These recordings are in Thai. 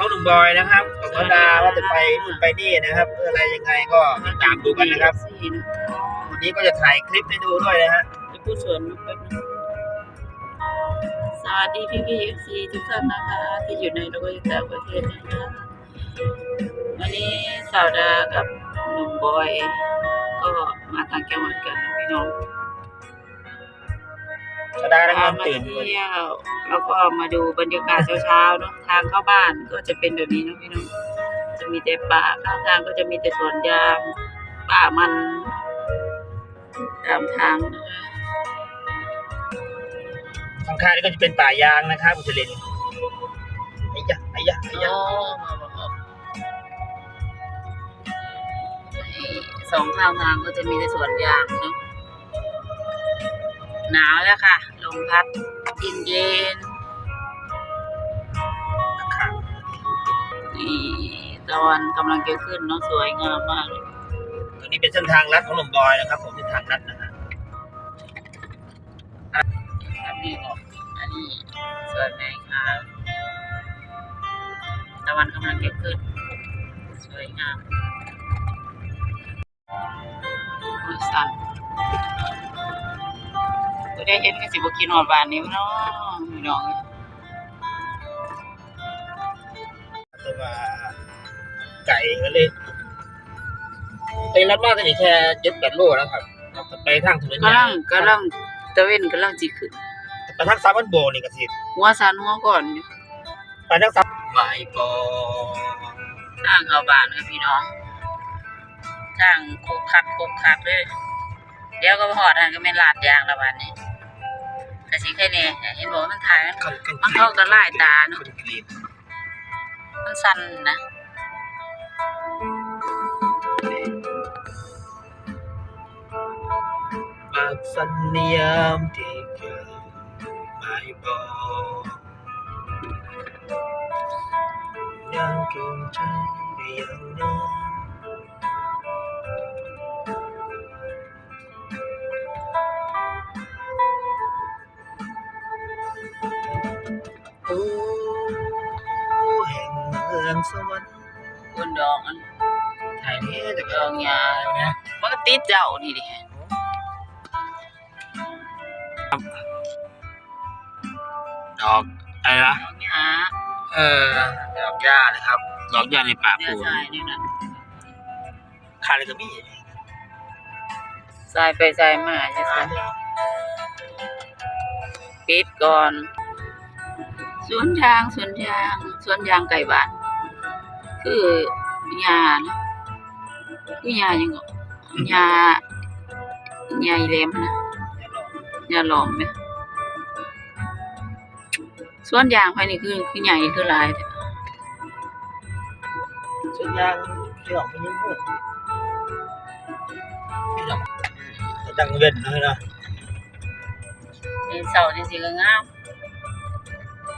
ของหนุ่มบอยนะครับของเขาดาว่าจะไปนู่นไปนี่นะครับเพื่ออะไรยังไงก็ติดตามดูกันนะครับ วันนี้ก็จะถ่ายคลิปให้ดูด้วยนะฮะไปพูดสวนแป๊บนึงสวัสดีพี่พีเอฟซีทุกท่านนะคะ ที่อยู่ในและก็อยู่ต่างประเทศนะคะวันนี้สาวดากับหนุ่มบอย ก็มาต่างจังหวัดกันพี่น้อง ชาดาแล้วนพาอนมาตื่นเที่ยวแล้วก็มาดูบรรยากาศเช้าๆเนาะทางเข้าบ้านก็จะเป็นแบบนี้เนาะพี่น้องจะมีแต่ป่าข้างทางก็จะมีแต่สวนยางป่ามันตามทางนะคะข้างๆนี่ก็จะเป็นป่ายางนะครับอุตลินไอ้ยะไอ้ยะไอ้ยะโอ้สองข้างทางก็จะมีแต่สวนยางเนาะ หนาวแล้วค่ะ ลมพัดเย็นเย็นๆนี่ตะวันกำลังจะขึ้นเนาะสวยงามมากเลยตรงนี้เป็นเส้นทางลัดของหนุ่มบอยนะครับ ผมเส้นทางลัดนะฮะอันนี้ออกอันนี้สวยไหมคะตะวันกำลังจะขึ้น สวยงามโอ้ ยสั่นก็ได้เห็นก็สิบกินหอดบานนี้เนาะพี่น้องแต่ว่าไก่ก็เลยไปรัดมากกันอีกแค่เจ็ดแปดโลแล้วครับไปทางถนนใหญ่กำลังกำลังตะเวนกำลังจิขึ้นไปทางซาบันโบนี่ก็สิหัวสันหัวก่อนอยู่ไปทางซับไม่ปอทางเข้าบ้านครับพี่น้องทางโคกคักโคกคักเลยเดี๋ยวก็หอดทางก็ไม่นลาดยางละวันนี้ กระสิแค่นี้เห็นบอกว่ามันถ่ายมันคนคนมันเข้ากับลายตาเนอะคนกรีดมันสั้นนะบากสัญญามที่เคยไม่บอกยังเกินใจได้ยังนาน องสวรรค์บนดอกมันถ่ายนี้แต่ดก็อกหญ้าเนี่ยมันก็ติดเจ้านี่ดิดอกอะไรนะดอกหญ้าเออดอกหญ้านะครับ ดอกหญ้าในป่าเนี่ยปูทรายนี่นะคาเลยก็มีทรายไปทรายมาใช่ไหมปิดก่อนสวนยางสวนยางสวนยางไก่บ้าน คือหญ้านะคือหญ้ายังก็หญ้าหญ้าอีเหลมนะหญ้าหลอมไหมสวนยางภายในคือคือใหญ่คือหลายแต่ส่วนยางที่ดอกมันยังพูดที่ดอกจะดังเว้นหน่อยนะเป็นเสาจริงๆก็งาม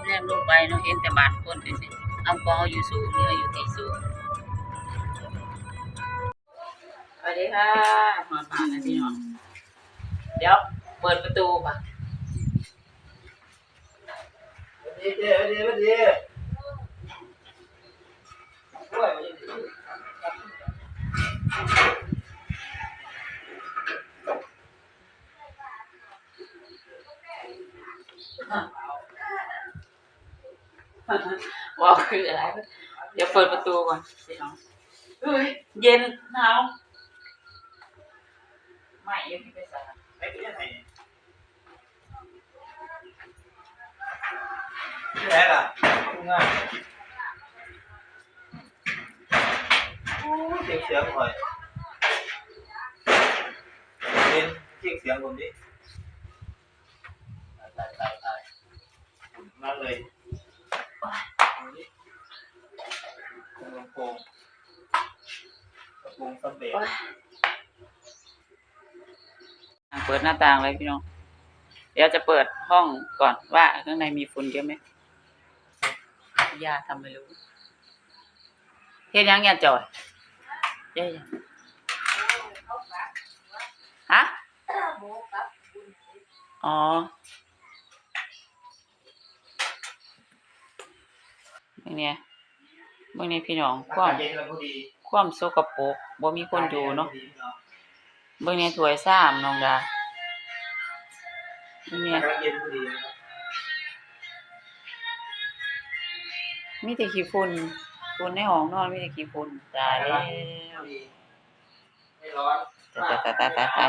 แนมลงไปเนาะเห็นแต่บ้านคนจริงๆเอาปออยู่สูงเรืออยู่ที่สูงสวัสดีค่ะมาบ้านนะพี่น้องเดี๋ยวเปิดประตูป่ะดีดีดีดีด้วยมันยังดี ว้าวคืออะไร เดี๋ยวเปิดประตูก่อนพี่น้องเฮ้ยเย็นหนาวไม่ยังไม่ไปใส่ไอ้ที่ไหนที่ไหนล่ะง่ายโอ้เสียงเสียงหน่อยเป็นเสียงเสียงคนนี้ตายตายตายมากเลย ลำโพงลำโพงสำเร็จอะเปิดหน้าต่างเลยพี่น้อง เดี๋ยวจะเปิดห้องก่อนว่าข้างในมีฝุ่นเยอะไหมยาทำไม่รู้เฮ็ดยังเนี่ยจอยเย้ยังฮะอ๋อนี่เนี่ย เบิ่งในพี่น้องคามอาวกาศเย็นแล้วพอดีความสกปรกบ่มีคนอยู่เนาะเบิ่งในถ้วยซ้ำน้องดาเบิ่งอาเนี่ยกาศเย็นพอดีนะครับมีแต่ขี้ฝุ่นฝุ่นในห้องนอนมีแต่ขี้ฝุ่นตายแล้วไม่ร้อนตายตายตายตายตาย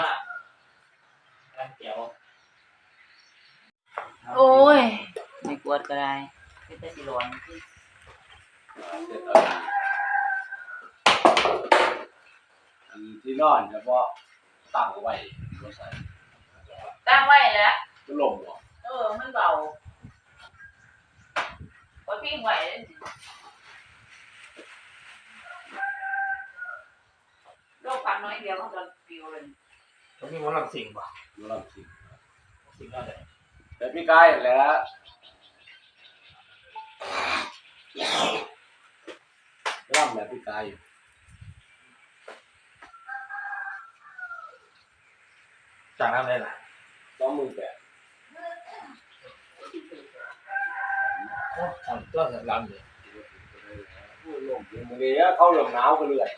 เกี่ยวโอ้ย ไม่กวดก็ได้เป็นแต่สิร้อนเสร็จแล้ว อันที่นอนเฉพาะตั้งไว้ก็ใส่ตั้งไว้แล้วก็ลมหัวเออ มันเบาไว้ปิ้งไว้เลยโรคพักน้อยเดียวมันก็ปิวเลยเขามีหมอลำสิงป่ะมันลำสิสิงอะไรแต่พี่กายแหล้ว ร่ำแบบพี่กายจากนั้นได้หลายต้องมือแปะโอ้ทำก็ลำเลยลมมือเดียวเข้าลมหนาวก็เรื่อย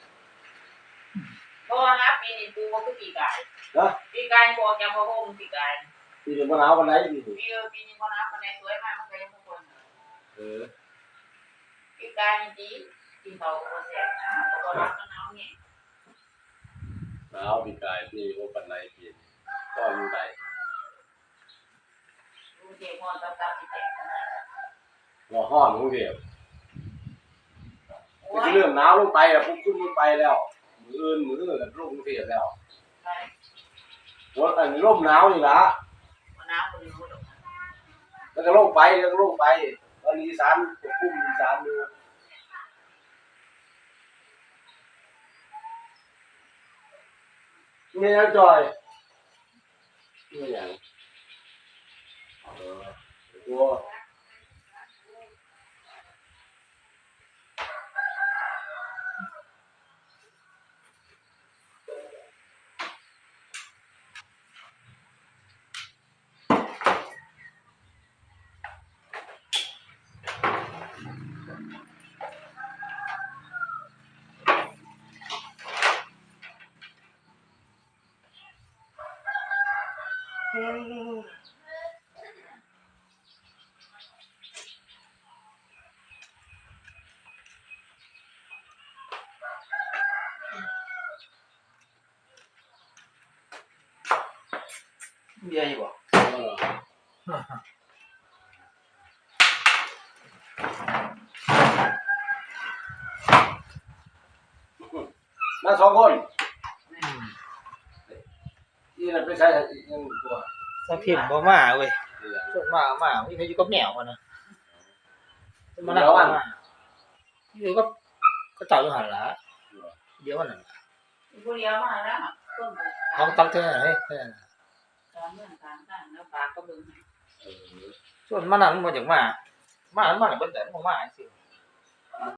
เพราะว่านะปีนี้ปูก็คือปีกายนะปีกายบอกยังพอโฮมปีกายปีนี้มันหนาววันไหนปีนี้ปีเออปีนี้พอนะคนไหนสวยมากมันก็ยังพอคนเออปีกายนี่ดีกิ นเขาก็แซ่บนะก็รักกันเอาเนี่ยหนาวพี่กายปีว่าปันไหนปีนี้ก็อยู่ไหนดูเด็กมอนตาตาสิแตกหัวห้อนกรุงเทพโอ้แต่ยที่เริ่มหนาวลงไปอะปุ๊บขึ้นลงไปแล้ว มืออื่นมืออื่นกันลงกรุงเทพแล้วไปรถอันนี้ร่มหนาวนี่ละมันน้ำมันรู้ดอกแล้วก็ลงไปแล้วก็ลงไปตอนนี้สารควบคุมอีสานอ ยู่นี่นะจ เบียร์อยู่บ่เออมาสองคนนี่เราไปใช้อีกหนึ่งตัวถ้าพิมพ์บ่มาเว้ยเดี๋ยวส่วนมากมามีใครอยู่กับแมวมันนะมานั่งมาอยู่กับก็เต่าอยู่หันละเดี๋ยวมันน่ะกูเลี้ยวมาแล้วต้นห้องตั้งเท่าไหร่เฮ้ย การเมืองการต่างแล้วปากก็เบิ่งเออส่วนมันนั่นมันจากมามามันมาเป็นแต่มันมาสิ